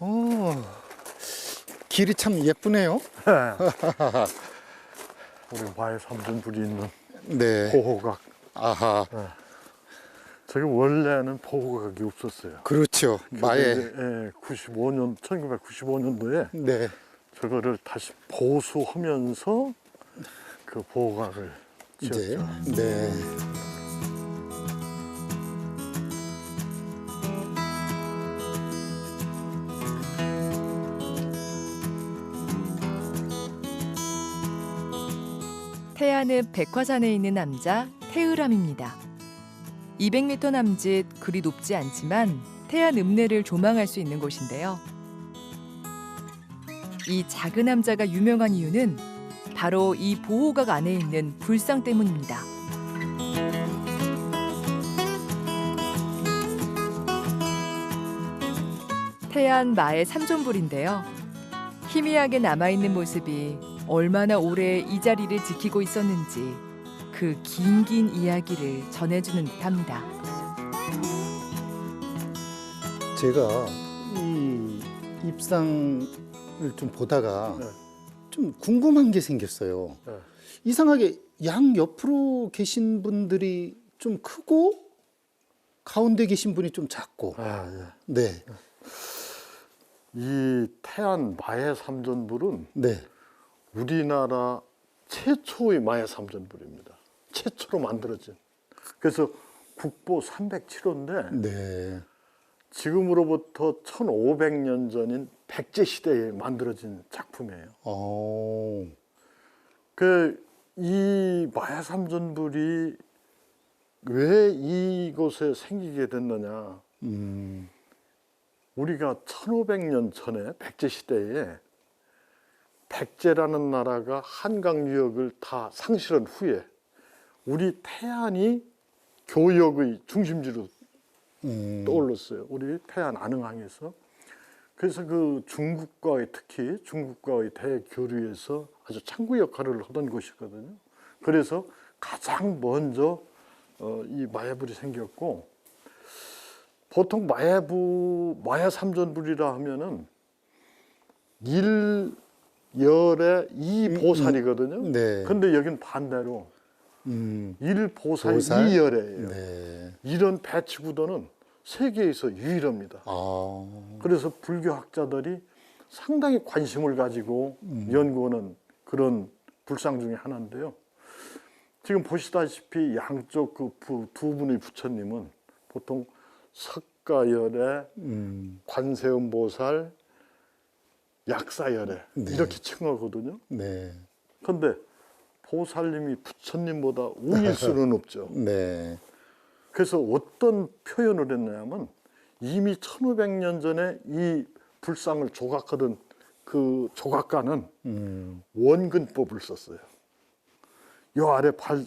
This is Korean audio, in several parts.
오, 길이 참 예쁘네요. 우리 마의 삼전불이 있는 네. 보호각. 아하. 저기 원래는 보호각이 없었어요. 그렇죠. 마에. 예, 95년, 1995년도에 네. 저거를 다시 보수하면서 그 보호각을. 지었죠. 네. 태안읍 백화산에 있는 남자 태의람입니다. 200m 남짓 그리 높지 않지만 태안 읍내를 조망할 수 있는 곳인데요. 이 작은 남자가 유명한 이유는 바로 이 보호각 안에 있는 불상 때문입니다. 태안 마의 삼존불인데요. 희미하게 남아있는 모습이 얼마나 오래 이 자리를 지키고 있었는지 그 긴긴 이야기를 전해주는 듯합니다. 제가 이 입상을 좀 보다가 네. 좀 궁금한 게 생겼어요. 네. 이상하게 양 옆으로 계신 분들이 좀 크고 가운데 계신 분이 좀 작고. 아, 예. 네. 이 태안 마의 삼전불은 네. 우리나라 최초의 마의 삼전불입니다. 최초로 만들어진. 그래서 국보 307호인데 네. 지금으로부터 1500년 전인 백제 시대에 만들어진 작품이에요. 어. 그이 마야 삼전불이 왜 이곳에 생기게 됐느냐? 음. 우리가 1500년 전에 백제 시대에 백제라는 나라가 한강 유역을 다 상실한 후에 우리 태안이 교역의 중심지로 음. 떠올랐어요. 우리 태안 안흥항에서. 그래서 그 중국과의 특히 중국과의 대교류에서 아주 창구 역할을 하던 곳이거든요. 그래서 가장 먼저 어, 이 마야불이 생겼고 보통 마야부 마야 삼전불이라 하면은 일 열에 이 보살이거든요. 네. 근데 여긴 반대로 음. 일 보살, 보살? 이 열이에요. 네. 이런 배치 구도는 세계에서 유일합니다. 아. 그래서 불교 학자들이 상당히 관심을 가지고 연구하는 그런 불상 중에 하나인데요. 지금 보시다시피 양쪽 그 두 분의 부처님은 보통 석가열에 음. 관세음 보살, 약사열에 네. 이렇게 칭하거든요. 네. 그런데 보살님이 부처님보다 우일 수는 없죠. 네. 그래서 어떤 표현을 했냐면 이미 1500년 전에 이 불상을 조각하던 그 조각가는 음. 원근법을 썼어요. 요 아래 발,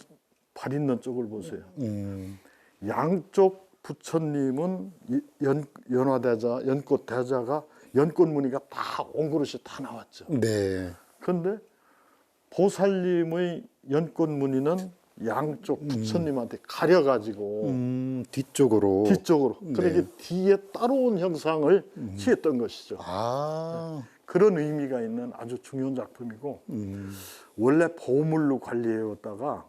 발 있는 쪽을 보세요. 음. 양쪽 부처님은 이 연, 연화대자, 연꽃대자가 연꽃 무늬가 다 옹그릇이 다 나왔죠. 네. 그런데 보살님의 연꽃 무늬는 양쪽 부처님한테 가려가지고 음. 뒤쪽으로. 뒤쪽으로 네. 그러니까 뒤에 따로운 형상을 취했던 것이죠. 아. 그런 의미가 있는 아주 중요한 작품이고 음. 원래 보물로 관리해왔다가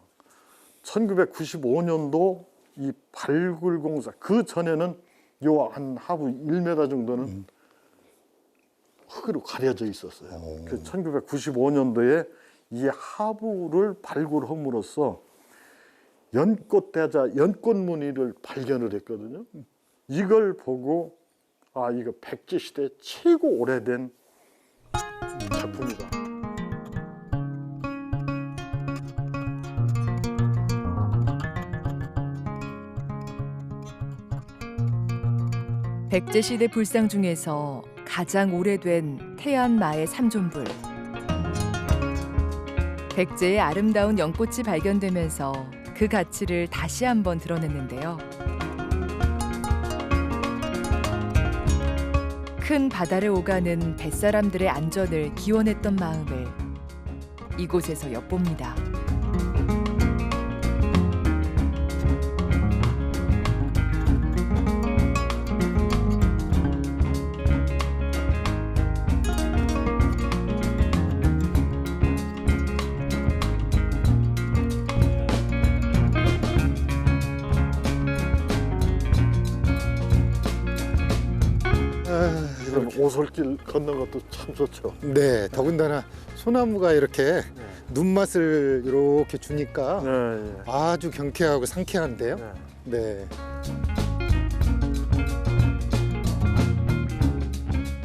1995년도 이 발굴공사 그 전에는 요 한 하부 1m 정도는 흙으로 가려져 있었어요. 그 1995년도에 이 하부를 발굴함으로써 연꽃대자 연꽃 무늬를 발견을 했거든요. 이걸 보고 아 이거 백제 시대 최고 오래된 작품이다. 백제 시대 불상 중에서 가장 오래된 태안 마의 삼존불. 백제의 아름다운 연꽃이 발견되면서 그 가치를 다시 한번 드러냈는데요. 큰 바다를 오가는 뱃사람들의 안전을 기원했던 마음을 이곳에서 엿봅니다. 오솔길 걷는 것도 참 좋죠. 네, 더군다나 소나무가 이렇게 눈맛을 이렇게 주니까 네, 예. 아주 경쾌하고 상쾌한데요. 네. 네.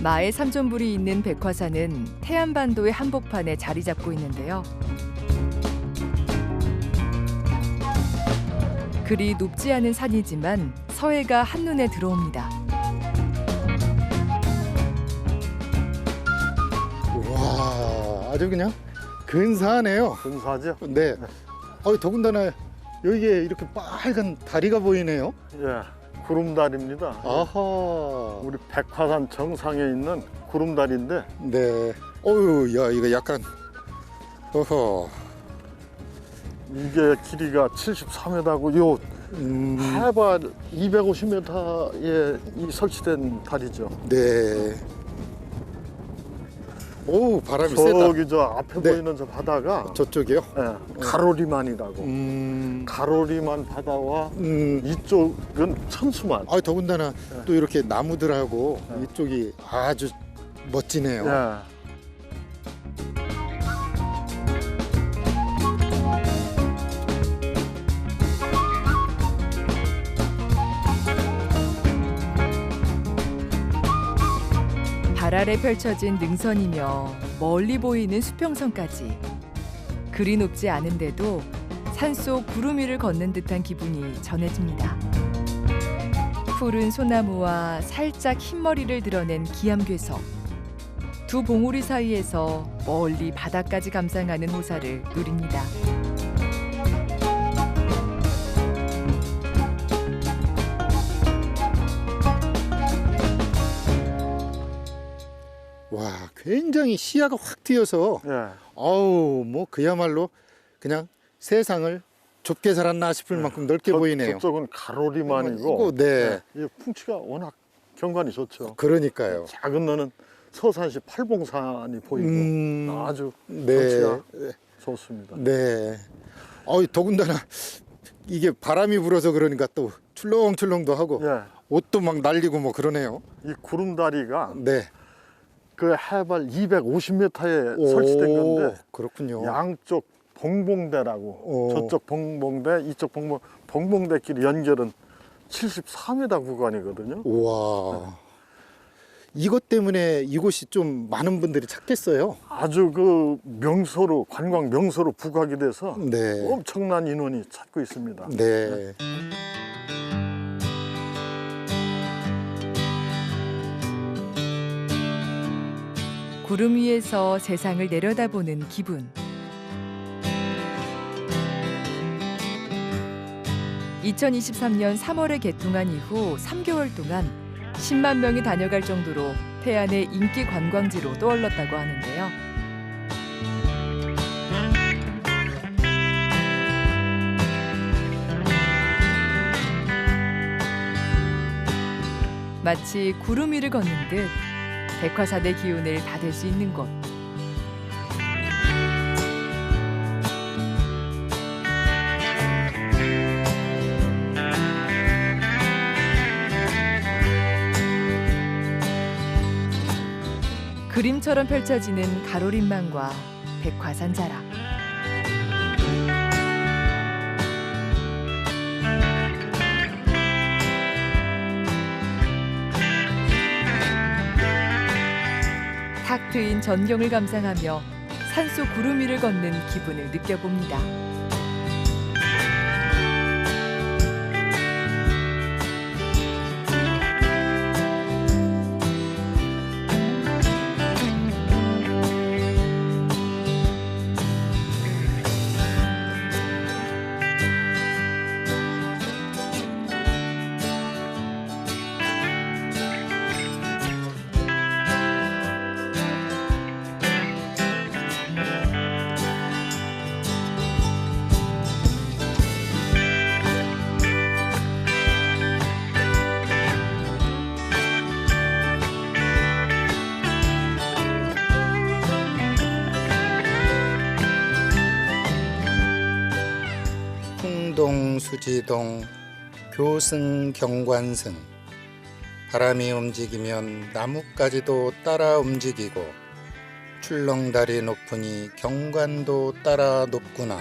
마의 삼존불이 있는 백화산은 태안반도의 한복판에 자리 잡고 있는데요. 그리 높지 않은 산이지만 서해가 한눈에 들어옵니다. 아주 그냥 근사하네요. 근사하죠? 네. 어, 더군다나 여기에 이렇게 빨간 다리가 보이네요. 예, 구름다리입니다. 아하. 우리 백화산 정상에 있는 구름다리인데 네. 어유, 야, 이거 약간 어허. 이게 길이가 73m고 요 음, 해발 250m에 이 설치된 다리죠. 네. 오, 바람이 세다. 저기 저 앞에 네. 보이는 저 바다가 저쪽이요? 예, 가로리만이라고. 음. 가로리만 바다와 음. 이쪽은 천수만. 아, 더군다나 네. 또 이렇게 나무들하고 네. 이쪽이 아주 멋지네요. 예. 발 아래 펼쳐진 능선이며 멀리 보이는 수평선까지 그리 높지 않은데도 산속 구름 위를 걷는 듯한 기분이 전해집니다. 푸른 소나무와 살짝 흰머리를 드러낸 기암괴석 두 봉우리 사이에서 멀리 바다까지 감상하는 호사를 누립니다. 와, 굉장히 시야가 확 트여서 예. 아우, 뭐 그야말로 그냥 세상을 좁게 살았나 싶을 만큼 넓게 저- 보이네요. 저쪽은 가로리만이고 네. 예, 이 풍치가 워낙 경관이 좋죠. 그러니까요. 작은 너는 서산시 팔봉산이 보이고 음, 아주 네. 경치가 좋습니다. 네. 어, 더군다나 이게 바람이 불어서 그러니까 또 출렁출렁도 하고 예. 옷도 막 날리고 뭐 그러네요. 이 구름다리가 네. 그 해발 250m에 오, 설치된 건데 그렇군요. 양쪽 봉봉대라고 오. 저쪽 봉봉대 이쪽 봉봉 봉봉대끼리 연결은 74m 구간이거든요. 우와. 이것 때문에 이곳이 좀 많은 분들이 찾겠어요. 아주 그 명소로 관광 명소로 부각이 돼서 네. 엄청난 인원이 찾고 있습니다. 네. 구름 위에서 세상을 내려다보는 기분. 2023년 3월에 개통한 이후 3개월 동안 10만 명이 다녀갈 정도로 태안의 인기 관광지로 떠올랐다고 하는데요. 마치 구름 위를 걷는 듯 백화산의 기운을 받을 수 있는 곳. 그림처럼 펼쳐지는 가로림만과 백화산 자락. 탁 트인 전경을 감상하며 산속 구름 위를 걷는 기분을 느껴봅니다. 풍동 수지동 교승 경관승 바람이 움직이면 나뭇가지도 따라 움직이고 출렁다리 높으니 경관도 따라 높구나.